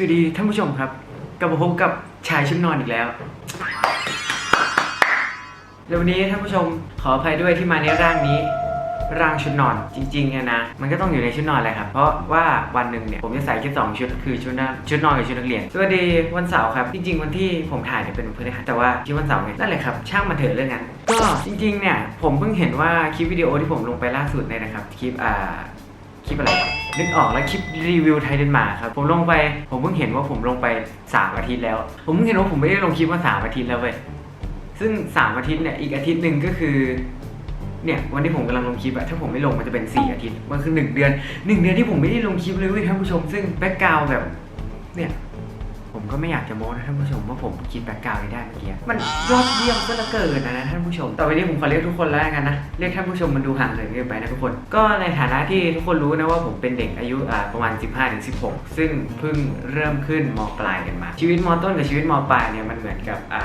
สวัสดีท่านผู้ชมครับ กลับมาพบกับชายชุดนอนอีกแล้ว แล้ววันนี้ท่านผู้ชมขออภัยด้วยที่มาในร่างนี้ ร่างชุดนอนจริงๆเนี่ยนะ มันก็ต้องอยู่ในชุดนอนแหละครับ เพราะว่าวันหนึ่งเนี่ยผมจะใส่แค่สองชุดคือชุดนอนชุดนอนกับชุดนักเรียน สวัสดีวันเสาร์ครับ จริง ๆ วันที่ผมถ่ายเนี่ยเป็นวันพฤหัสแต่ว่าที่วันเสาร์ไงนั่นแหละครับช่างมันเถอะเรื่องนั้น ก็จริงๆเนี่ยผมเพิ่งเห็นว่าคลิปวิดีโอที่ผมลงไปล่าสุดเนี่ยนะครับคลิปอ่าคลิปอะไร นึกออกแล้วคลิปรีวิวไทยเดนมาร์กครับ ผมลงไป ผมเพิ่งเห็นว่าผมลงไป 3 อาทิตย์แล้ว ผมเพิ่งเห็นว่าผมไม่ได้ลงคลิปมา3อาทิตย์แล้วเว้ยซึ่ง 3 อาทิตย์เนี่ย อีกอาทิตย์หนึ่งก็คือ เนี่ยวันที่ผมกำลังลงคลิปอะถ้าผมไม่ลงมันจะเป็น 4 อาทิตย์ มันคือ 1 เดือน 1 เดือนที่ผมไม่ได้ลงคลิปเลยเว้ยท่านผู้ชม ซึ่งแบ็กกราวแบบเนี่ย ก็ไม่อยากจะโม้นะท่านผู้ชมว่าผมคิดแบ็กกราวด์นี้ได้เมื่อกี้มันยอดเยี่ยมก็เหลือเกินนะท่านผู้ชมต่อไปนี้ผมขอเรียกทุกคนแล้วกันนะเรียกท่านผู้ชมมันดูห่างเหินเกินไปนะทุกคน ก็ในฐานะที่ทุกคนรู้นะว่าผมเป็นเด็กอายุอ่าประมาณ 15-16 ซึ่งเพิ่งเริ่มขึ้นมปลายกันมา ชีวิตมต้นกับชีวิตมปลายเนี่ยมันเหมือนกับอ่า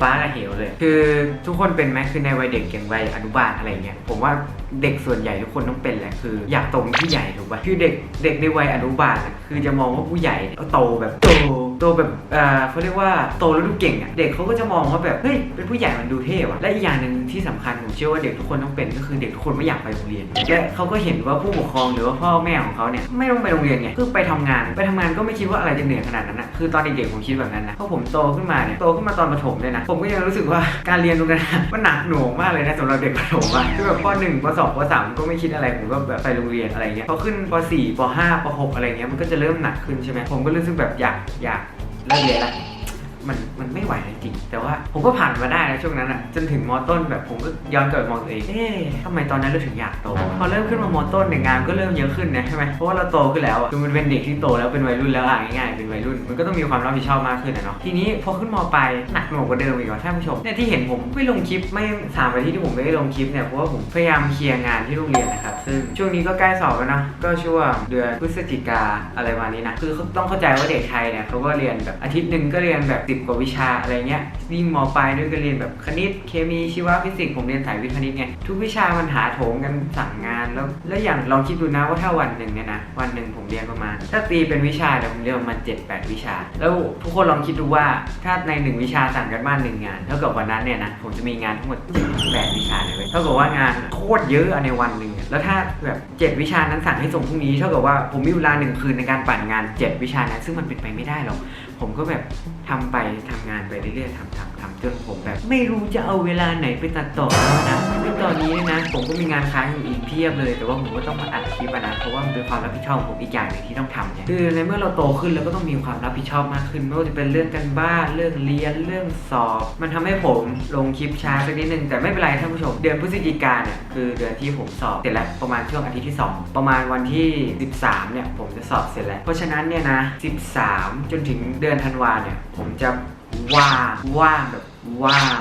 ฟ้ากับเหวเลย คือทุกคนเป็นไหมคือในวัยเด็กอย่างวัยอนุบาลอะไรเงี้ยผมว่าเด็กส่วนใหญ่ทุกคนต้องเป็นแหละคือ อยากโตเป็นผู้ใหญ่ถูกป่ะคือเด็กเด็กในวัยอนุบาลคือจะมองว่าผู้ใหญ่เนี่ยโตแบบโต โตแบบอ่าเขาเรียกว่าโตแล้วดูเก่งอะเด็กเขาก็จะมองว่าแบบเฮ้ยเป็นผู้ใหญ่มันดูเท่ว่ะและอีกอย่างหนึ่งที่สำคัญผมเชื่อว่าเด็กทุกคนต้องเป็นก็คือเด็กทุกคนไม่อยากไปโรงเรียนและเขาก็เห็นว่าผู้ปกครองหรือว่าพ่อแม่ของเขาเนี่ยไม่ต้องไปโรงเรียนไงคือไปทำงาน ไปทำงานก็ไม่คิดว่าอะไรจะเหนื่อยขนาดนั้นนะคือตอนเด็กๆผมคิดแบบนั้นนะพอผมโตขึ้นมาเนี่ยโตขึ้นมาตอนประถมเลยนะผมก็ยังรู้สึกว่าการเรียนตรงนั้นนะมันหนักหน่วงมากเลยนะสำหรับเด็กประถมอะคือแบบป .1 ป .2 ป .3 ก็ไม่คิดอะไรผมก็แบบไปโรงเรียนอะไรเงี้ยพอขึ้นป .4 ป .5 ป .6 อะไรเงี้ยมันก็จะเริ่มหนักขึ้นใช่ไหมผมก็รู้สึกแบบอยากอยาก เลิกเรียนละ มันมันไม่ไหวจริงแต่ว่าผมก็ผ่านมาได้นะช่วงนั้นอะจนถึงมต้นแบบผมก็ย้อนกลับมองตัวเองเอ๊ะทำไมตอนนั้นเราถึงอยากโต พอเริ่มขึ้นมามต้นเนี่ยงานก็เริ่มเยอะขึ้นนะใช่ไหมเพราะว่าเราโตขึ้นแล้วอะคือมันเป็นเด็กที่โตแล้วเป็นวัยรุ่นแล้วอะง่ายๆเป็นวัยรุ่น มันก็ต้องมีความรับผิดชอบมากขึ้นนะเนาะทีนี้พอขึ้นมปลายหนักหน่วงกว่าเดิมอีกว่ะท่านผู้ชมเนี่ยที่เห็นผมไม่ลงคลิปไม่สามอาทิตย์ที่ผมไม่ได้ลงคลิปเนี่ยเพราะว่าผมพยายามเคลียร์งานที่โรงเรียนนะครับซึ่งช่วงนี้ก็ใกล้สอบแล้วนะก็ช่วงเดือนพฤศจิกาอะไรประมาณนี้นะคือต้องเข้าใจว่าเด็กไทยเนี่ยเขาก็เรียนแบบอาทิตย์หนึ่งก็เรียนแบบสิบกว่าวิชาอะไรเงี้ยยิ่งมปลายด้วยก็เรียนแบบคณิตเคมีชีวฟิสิกส์ผมเรียนสายวิทย์คณิตไงทุกวิชามันหาโถงกันสั่งงานแล้ว แล้วอย่างลองคิดดูนะว่าถ้าวันหนึ่งเนี่ยนะวันหนึ่งผมเรียนประมาณ ถ้าตีเป็นวิชาเนี่ยผมเรียนประมาณเจ็ดแปดวิชา แล้วทุกคนลองคิดดูว่าถ้าในหนึ่งวิชาสั่งกันบ้านหนึ่งงานเท่ากับวันนั้นเนี่ยนะผมจะมีงานทั้งหมดเจ็ดแปดวิชาเลยเว้ยเท่ากับว่างานโคตรเยอะในวันหนึ่งแล้วถ้าแบบเจ็ดวิชานั้นสั่งให้ส่งพรุ่งนี้เท่ากับว่าผมมีเวลาหนึ่งคืนในการปั่นงานเจ็ดวิชานั้นซึ่งมันเป็นไปไม่ได้หรอก ผมก็แบบทำไปทำงานไปเรื่อยๆทำทำทำจนผมแบบ ไม่รู้จะเอาเวลาไหนไปตัดต่อแล้วนะ ตอนนี้นะ ผมก็มีงานค้างอยู่อีกเพียบเลย แต่ว่าผมก็ต้องมาอัดคลิปนะ เพราะว่ามันเป็นความรับผิดชอบของผมอีกอย่างหนึ่งที่ต้องทำเนี่ยคือในเมื่อเราโตขึ้นเราก็ต้องมีความรับผิดชอบมากขึ้น ไม่ว่าจะเป็นเรื่องการบ้าน เรื่องเรียน เรื่องสอบ มันทำให้ผมลงคลิปช้าสักนิดนึง แต่ไม่เป็นไรท่านผู้ชม เดือนพฤศจิกาเนี่ยคือเดือนที่ผมสอบเสร็จแล้วประมาณช่วงอาทิตย์ที่สองประมาณวันที่ 13 เนี่ยผมจะสอบเสร็จแล้ว เพราะฉะนั้นเนี่ยนะ 13 จนถึงเดือนธันวาเนี่ยผมจะว่างว่างแบบว่าง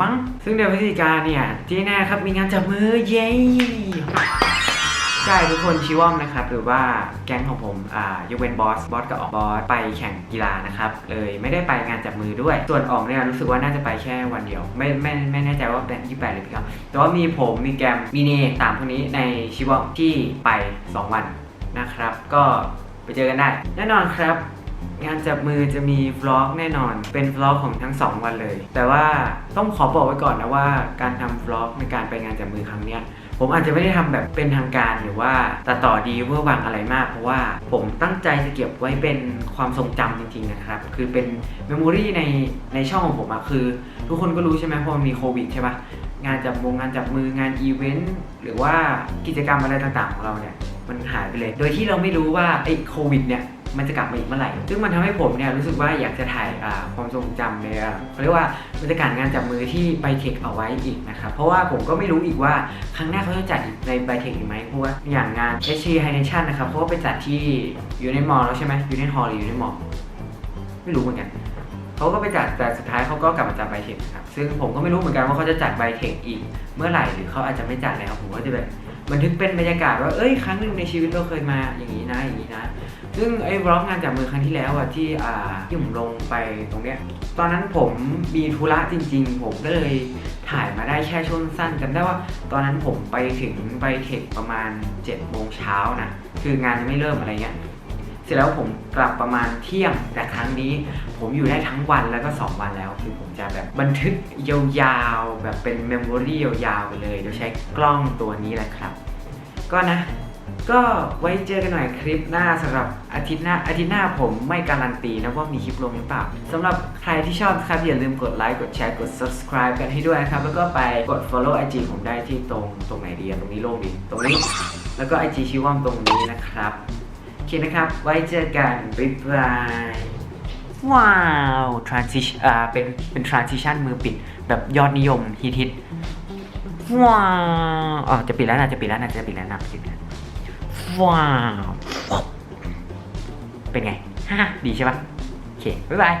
มั้งซึ่งเดือนพฤศจิกาเนี่ยที่แน่ครับมีงานจับมือเย้ใช่ทุกคนชิวอมนะครับ หรือว่าแก๊งของผมอ่ายกเว้นบอสบอสกับออกบอสไปแข่งกีฬานะครับเลยไม่ได้ไปงานจับมือด้วย ส่วนออกเนี่ยรู้สึกว่าน่าจะไปแค่วันเดียว ไม่ไม่ไม่แน่ใจว่าเป็นที่แปดหรือที่าแต่ว่ามีผมมีแกมมีเนสามคนนี้ในชิวอมที่ไป 2 วันนะครับ ก็ไปเจอกันได้ แน่นอนครับ งานจับมือจะมีวล็อกแน่นอน เป็นวล็อกของทั้ง 2 วันเลย แต่ว่าต้องขอบอกไว้ก่อนนะว่าการทำวล็อกในการไปงานจับมือครั้งเนี้ยผมอาจจะไม่ได้ทำแบบเป็นทางการหรือว่าตัดต่อดีเวอร์วังอะไรมาก เพราะว่าผมตั้งใจจะเก็บไว้เป็นความทรงจำจริงๆนะครับ คือเป็นเมมโมรีในในช่องของผมอะคือ ทุกคนก็รู้ใช่ไหมเพราะมันมีโควิดใช่ปะงานจับมงงานจับมืองานอีเวนต์หรือว่ากิจกรรมอะไรต่างๆของเราเนี่ยมันหายไปเลย โดยที่เราไม่รู้ว่าไอ้โควิดเนี่ย มันจะกลับมาอีกเมื่อไหร่ ซึ่งมันทำให้ผมเนี่ยรู้สึกว่าอยากจะถ่ายความทรงจำในอ่าเขาเรียกว่าบรรยากาศงานจับมือที่ไบเทคเอาไว้อีกนะครับ เพราะว่าผมก็ไม่รู้อีกว่า ครั้งหน้าเขาจะจัดในไบเทคอีกไหมเพราะว่าอย่างงาน h อ High Nation นะครับเขาก็ไปจัดที่ยูเนมอลแล้วใช่ไหมยูเนฮอลหรือยูเนมอลไม่รู้เหมือนกันเขาก็ไปจัดแต่สุดท้ายเขาก็กลับมาจัดไบเทคครับซึ่งผมก็ไม่รู้เหมือนกันว่าเขาจะจัดไบเทคอีก เมื่อไหร่หรือเขาอาจจะไม่จัดแล้วผมก็จะแบบบันทึกเป็นบรรยากาศว่าเอ้ยครั้งหนึ่งในชีวิตเราเคยมาอย่างนี้นะอย่างนี้นะ ซึ่งไอ้บล็อกงานจับมือครั้งที่แล้วอะที่อ่าที่ผมลงไปตรงเนี้ย ตอนนั้นผมมีธุระจริง ๆ ผมก็เลยถ่ายมาได้แค่ช่วงสั้นจำได้ว่า ตอนนั้นผมไปถึงไบเทคประมาณ7จ็ดโมงเช้านะคืองานยังไม่เริ่มอะไรเงี้ยเสร็จแล้วผมกลับประมาณเที่ยงแต่ครั้งนี้ ผมอยู่ได้ทั้งวันแล้วก็ 2 วันแล้ว คือผมจะแบบบันทึกยาวๆ แบบเป็นเมมโมรี่ยาวๆไปเลย โดยใช้กล้องตัวนี้แหละครับ ก็นะ ก็ไว้เจอกันหน่อยคลิปหน้าสำหรับอาทิตย์หน้าอาทิตย์หน้าผมไม่การันตีนะว่ามีคลิปลงหรือเปล่าสำหรับใครที่ชอบครับอย่าลืมกดไลค์กดแชร์กด subscribe กันให้ด้วยนะครับ แล้วก็ไปกด follow IG ผมได้ที่ตรงตรงไหนดีอะตรงนี้โล่งดีตรงนี้ แล้วก็ IG ชื่อว่ามตรงนี้นะครับโอเคนะครับ ไว้เจอกันบ๊ายบายว้าว transition อ่าเป็นเป็น transition มือปิดแบบยอดนิยมฮิตฮิตว้าวอ๋อจะปิดแล้วนะจะปิดแล้วนะจะปิดแล้วนะจะปิดแล้ว ว้าว เป็นไงฮ่าดีใช่ปะโอเค บ๊ายบาย